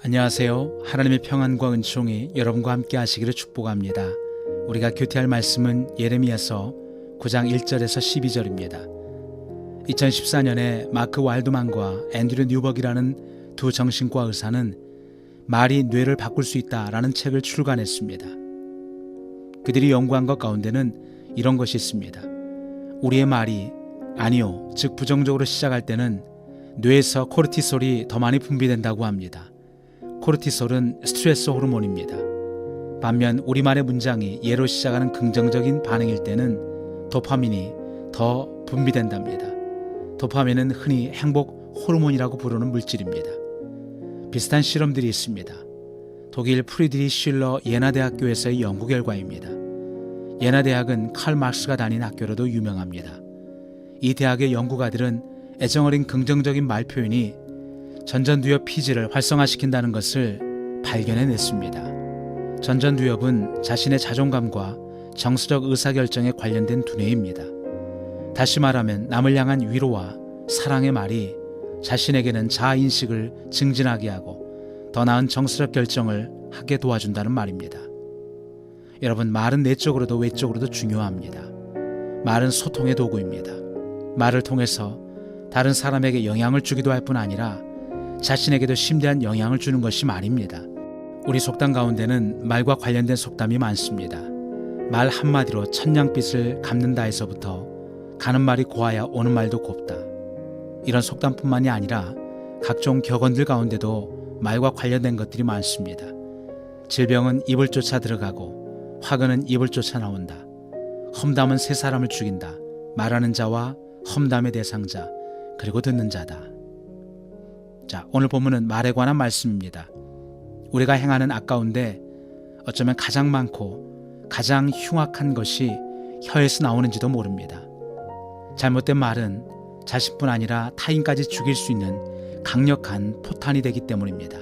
안녕하세요. 하나님의 평안과 은총이 여러분과 함께 하시기를 축복합니다. 우리가 교태할 말씀은 예레미야서 9장 1절에서 12절입니다. 2014년에 마크 와일드만과 앤드류 뉴버기라는 두 정신과 의사는 말이 뇌를 바꿀 수 있다라는 책을 출간했습니다. 그들이 연구한 것 가운데는 이런 것이 있습니다. 우리의 말이 아니요, 즉 부정적으로 시작할 때는 뇌에서 코르티솔이 더 많이 분비된다고 합니다. 코르티솔은 스트레스 호르몬입니다. 반면 우리말의 문장이 예로 시작하는 긍정적인 반응일 때는 도파민이 더 분비된답니다. 도파민은 흔히 행복 호르몬이라고 부르는 물질입니다. 비슷한 실험들이 있습니다. 독일 프리드리 슐러 예나대학교에서의 연구 결과입니다. 예나대학은 칼 막스가 다닌 학교로도 유명합니다. 이 대학의 연구가들은 애정어린 긍정적인 말 표현이 전전두엽 피지를 활성화시킨다는 것을 발견해냈습니다. 전전두엽은 자신의 자존감과 정서적 의사결정에 관련된 두뇌입니다. 다시 말하면 남을 향한 위로와 사랑의 말이 자신에게는 자아인식을 증진하게 하고 더 나은 정서적 결정을 하게 도와준다는 말입니다. 여러분, 말은 내적으로도 외적으로도 중요합니다. 말은 소통의 도구입니다. 말을 통해서 다른 사람에게 영향을 주기도 할 뿐 아니라 자신에게도 심대한 영향을 주는 것이 말입니다. 우리 속담 가운데는 말과 관련된 속담이 많습니다. 말 한마디로 천냥빚을 갚는다에서부터 가는 말이 고와야 오는 말도 곱다. 이런 속담뿐만이 아니라 각종 격언들 가운데도 말과 관련된 것들이 많습니다. 질병은 입을 쫓아 들어가고 화근은 입을 쫓아 나온다. 험담은 세 사람을 죽인다. 말하는 자와 험담의 대상자 그리고 듣는 자다. 자, 오늘 본문은 말에 관한 말씀입니다. 우리가 행하는 악 가운데 어쩌면 가장 많고 가장 흉악한 것이 혀에서 나오는지도 모릅니다. 잘못된 말은 자신뿐 아니라 타인까지 죽일 수 있는 강력한 포탄이 되기 때문입니다.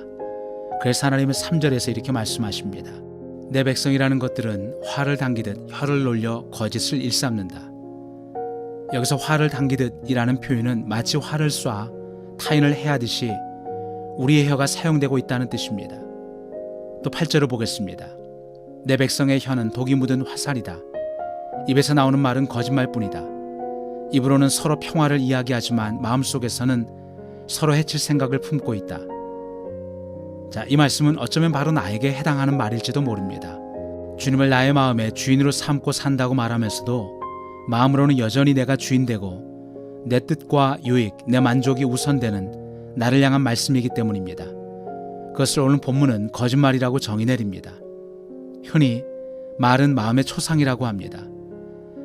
그래서 하나님은 3절에서 이렇게 말씀하십니다. 내 백성이라는 것들은 화를 당기듯 혀를 놀려 거짓을 일삼는다. 여기서 화를 당기듯이라는 표현은 마치 화를 쏴 타인을 해하듯이 우리의 혀가 사용되고 있다는 뜻입니다. 또 8절을 보겠습니다. 내 백성의 혀는 독이 묻은 화살이다. 입에서 나오는 말은 거짓말뿐이다. 입으로는 서로 평화를 이야기하지만 마음속에서는 서로 해칠 생각을 품고 있다. 자, 이 말씀은 어쩌면 바로 나에게 해당하는 말일지도 모릅니다. 주님을 나의 마음의 주인으로 삼고 산다고 말하면서도 마음으로는 여전히 내가 주인되고 내 뜻과 유익, 내 만족이 우선되는 나를 향한 말씀이기 때문입니다. 그것을 오늘 본문은 거짓말이라고 정의 내립니다. 흔히 말은 마음의 초상이라고 합니다.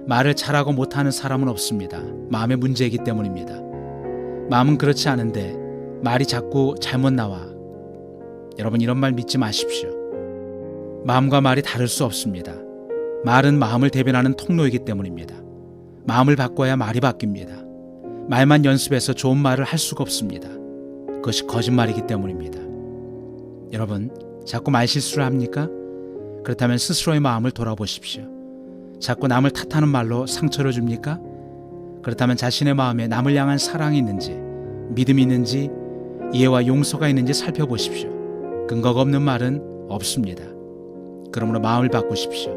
말을 잘하고 못하는 사람은 없습니다. 마음의 문제이기 때문입니다. 마음은 그렇지 않은데 말이 자꾸 잘못 나와. 여러분 이런 말 믿지 마십시오. 마음과 말이 다를 수 없습니다. 말은 마음을 대변하는 통로이기 때문입니다. 마음을 바꿔야 말이 바뀝니다. 말만 연습해서 좋은 말을 할 수가 없습니다. 그것이 거짓말이기 때문입니다. 여러분, 자꾸 말 실수를 합니까? 그렇다면 스스로의 마음을 돌아보십시오. 자꾸 남을 탓하는 말로 상처를 줍니까? 그렇다면 자신의 마음에 남을 향한 사랑이 있는지, 믿음이 있는지, 이해와 용서가 있는지 살펴보십시오. 근거가 없는 말은 없습니다. 그러므로 마음을 바꾸십시오.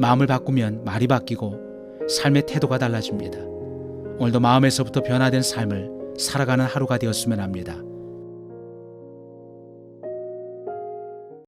마음을 바꾸면 말이 바뀌고 삶의 태도가 달라집니다. 오늘도 마음에서부터 변화된 삶을 살아가는 하루가 되었으면 합니다.